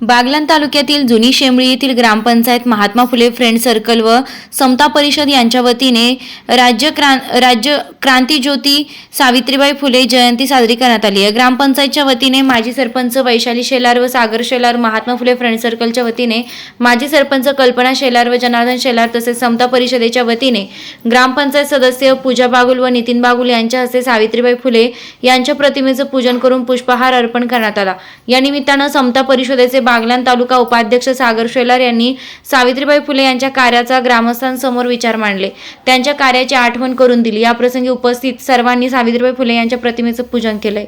बागलान तालुक्यातील जुनी शेंबळी येथील ग्रामपंचायत महात्मा फुले फ्रेंड सर्कल व समता परिषद यांच्या वतीने राज्य क्रां राज्य क्रांती ज्योती सावित्रीबाई फुले जयंती साजरी करण्यात आली आहे. ग्रामपंचायतच्या वतीने माजी सरपंच वैशाली शेलार व सागर शेलार महात्मा फुले फ्रेंड सर्कलच्या वतीने माजी सरपंच कल्पना शेलार व जनार्दन शेलार तसेच समता परिषदेच्या वतीने ग्रामपंचायत सदस्य पूजा बागुल व नितीन बागुल यांच्या हस्ते सावित्रीबाई फुले यांच्या प्रतिमेचं पूजन करून पुष्पहार अर्पण करण्यात आला. या निमित्तानं समता परिषदेचे बागलाण तालुका उपाध्यक्ष सागर शेलार यांनी सावित्रीबाई फुले यांच्या कार्याचा ग्रामस्थांसमोर विचार मांडले. त्यांच्या कार्याची आठवण करून दिली. याप्रसंगी उपस्थित सर्वांनी सावित्रीबाई फुले यांच्या प्रतिमेचं पूजन केलंय.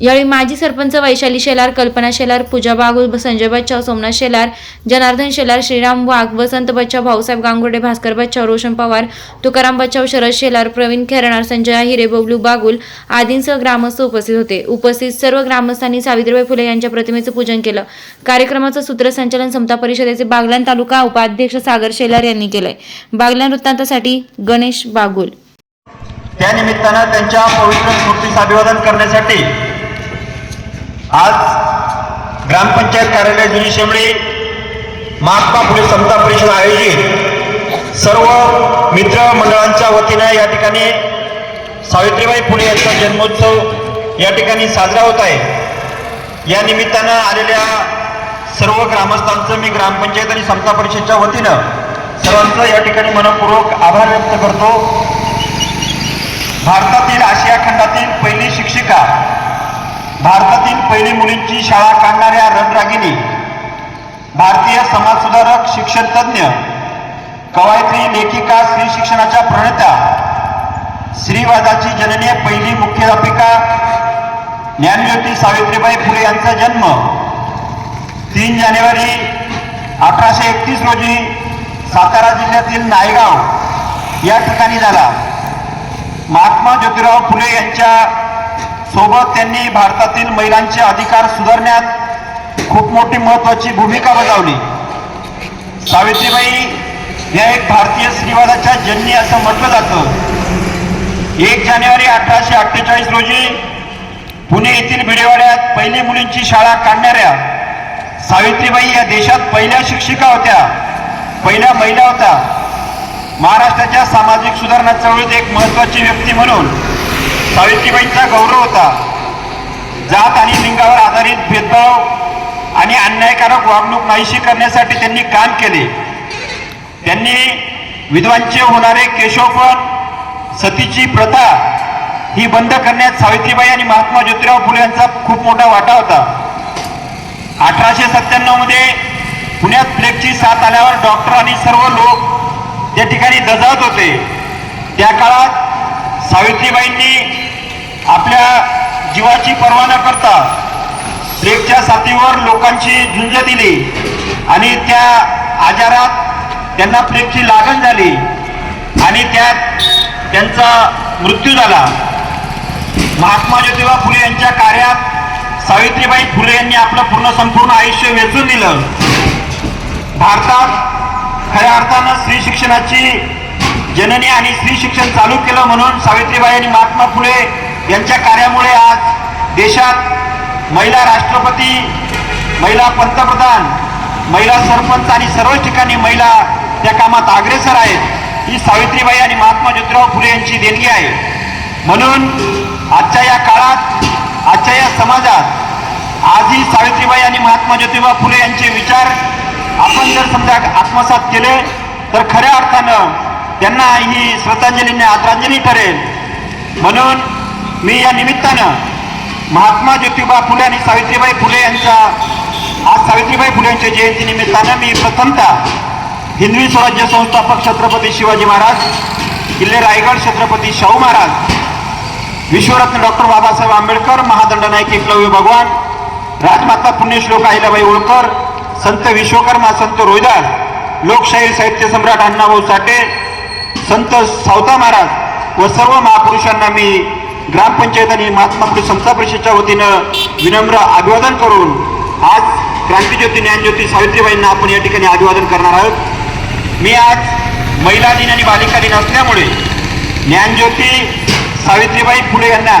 यावेळी माजी सरपंच वैशाली शेलार कल्पना शेलार पूजा बागुल संजय बच्चाव सोमनाथ शेलार जनार्दन शेलार श्रीराम वाघ वसंत बच्चाव भाऊसाहेब गांगुर्डे भास्कर बच्चाव रोशन पवार तुकाराम बच्चाव शरद शेलार प्रवीण खेरणार संजय हिरे बबलू बागुल आदींसह ग्रामस्थ उपस्थित होते. उपस्थित सर्व ग्रामस्थांनी सावित्रीबाई फुले यांच्या प्रतिमेचं पूजन केलं. कार्यक्रमाचं सूत्रसंचालन समता परिषदेचे बागलान तालुका उपाध्यक्ष सागर शेलार यांनी केलंय. बागलान वृत्तांतासाठी गणेश बागुल. त्या निमित्तानं त्यांच्या पवित्र स्मृतीचं अभिवादन करण्यासाठी आज ग्रामपंचायत कार्यालय जुनी शेंबळी महात्मा फुले समता परिषद आयोजित सर्व मित्र मंडळांच्या वतीनं या ठिकाणी सावित्रीबाई फुले यांचा जन्मोत्सव या ठिकाणी साजरा होत आहे. या निमित्तानं आलेल्या सर्व ग्रामस्थांचं मी ग्रामपंचायत आणि समता परिषदच्या वतीनं सर्वांचं या ठिकाणी मनपूर्वक आभार व्यक्त करतो. भारतातील आशिया खंडातील पहिली शिक्षिका भारतातील पहिली मुलींची शाळा काढणाऱ्या रणरागिनी भारतीय समाजसुधारक शिक्षण तज्ञ कवायत्री लेखिका स्त्री शिक्षणाच्या प्रणेत्या श्रीवादाची जननी पहिली मुख्याध्यापिका ज्ञानज्योती सावित्रीबाई फुले यांचा जन्म तीन जानेवारी अठराशे एकतीस रोजी सातारा जिल्ह्यातील नायगाव या ठिकाणी झाला. महात्मा ज्योतिराव फुले यांच्या सोबत त्यांनी भारतातील महिलांचे अधिकार सुधारण्यात खूप मोठी महत्वाची भूमिका बजावली. सावित्रीबाई या एक भारतीय स्त्रीवादाच्या जननी असं म्हटलं जातं. एक जानेवारी अठराशे अठ्ठेचाळीस रोजी पुणे येथील भिडेवाड्यात पहिली मुलींची शाळा काढणाऱ्या सावित्रीबाई या देशात पहिल्या शिक्षिका होत्या पहिल्या महिला होत्या. महाराष्ट्राच्या सामाजिक सुधारणा चळवळीत एक महत्वाची व्यक्ती म्हणून सावित्रीबाईंचा गौरव होता. जात आणि लिंगावर आधारित भेदभाव आणि अन्यायकारक वागणूक नाहीशी करण्यासाठी त्यांनी काम केले. त्यांनी विधवांचे होणारे केशवपण सतीची प्रथा ही बंद करण्यात सावित्रीबाई आणि महात्मा ज्योतिराव फुले यांचा खूप मोठा वाटा होता. अठराशे सत्त्याण्णवमध्ये पुण्यात प्लेगची साथ आल्यावर डॉक्टर आणि सर्व लोक त्या ठिकाणी दजावत होते. त्या काळात सावित्रीबाईंनी जीवाची पर्वा न करता प्लेगच्या साथीवर लोकांची झुंज दिली आणि त्या आजारात त्यांना प्लेगची लागण झाली आणि त्यात त्यांचा मृत्यू झाला. महात्मा ज्योतिबा फुले यांच्या कार्यात सावित्रीबाई फुले यांनी आपलं पूर्ण संपूर्ण आयुष्य वेचून दिलं. भारतात खऱ्या अर्थानं स्त्री शिक्षणाची जननी आणि स्त्री शिक्षण चालू केलं म्हणून सावित्रीबाई आणि महात्मा फुले यांच्या कार्यामुळे आज देशात महिला राष्ट्रपती महिला पंतप्रधान महिला सरपंच आणि सर्वच ठिकाणी महिला त्या कामात अग्रेसर आहेत ही सावित्रीबाई आणि महात्मा ज्योतिराव फुले यांची देणगी आहे. म्हणून आजच्या या काळात आजच्या या समाजात आजही सावित्रीबाई आणि महात्मा ज्योतिबा फुले यांचे विचार आपण जर समजा आत्मसात केले तर खऱ्या अर्थानं त्यांना ही श्रद्धांजलीने आदरांजली ठरेल. म्हणून मी या निमित्तानं महात्मा ज्योतिबा फुले आणि सावित्रीबाई फुले यांचा आज सावित्रीबाई फुले यांच्या जयंती निमित्तानं मी प्रथमतः हिंदवी स्वराज्य संस्थापक छत्रपती शिवाजी महाराज किल्ले रायगड छत्रपती शाहू महाराज विश्वरत्न डॉक्टर बाबासाहेब आंबेडकर महादंडनायक एकलव्य भगवान राजमाता पुण्यश्लोक अहिलाबाई होळकर संत विश्वकर्मा संत रोहिदास लोकशाहीर साहित्य सम्राट अण्णाभाऊ साठे संत सावता महाराज व सर्व महापुरुषांना मी ग्रामपंचायत आणि महात्मा फुले समता परिषदेच्या वतीनं विनम्र अभिवादन करून आज क्रांतीज्योती ज्ञानज्योती सावित्रीबाईंना आपण या ठिकाणी अभिवादन करणार आहोत. मी आज महिला दिन आणि बालिका दिन असल्यामुळे ज्ञानज्योती सावित्रीबाई फुले यांना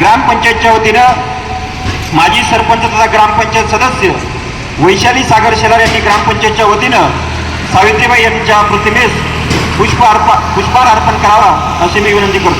ग्रामपंचायतच्या वतीनं माजी सरपंच तथा ग्रामपंचायत सदस्य वैशाली सागर शेलार यांनी ग्रामपंचायतच्या वतीनं सावित्रीबाई यांच्या प्रतिमेस पुष्प अर्पण पुष्पहार अर्पण करावा अशी मी विनंती करतो.